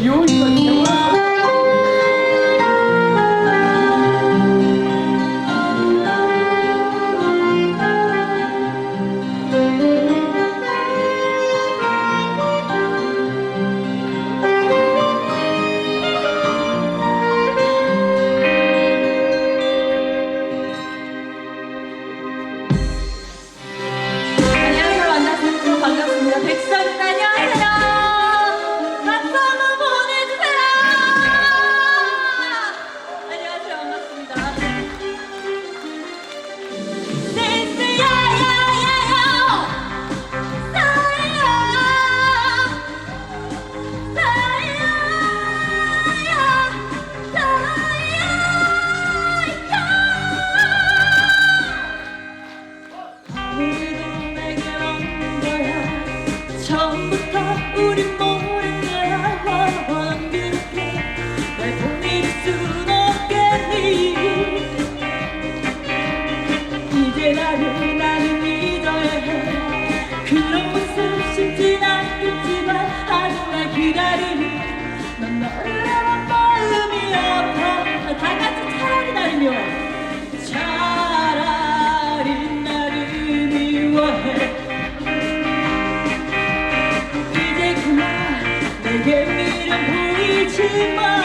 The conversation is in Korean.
Юль, 차라리 나를 미워해. 이제 그만 내게 미련 보이지만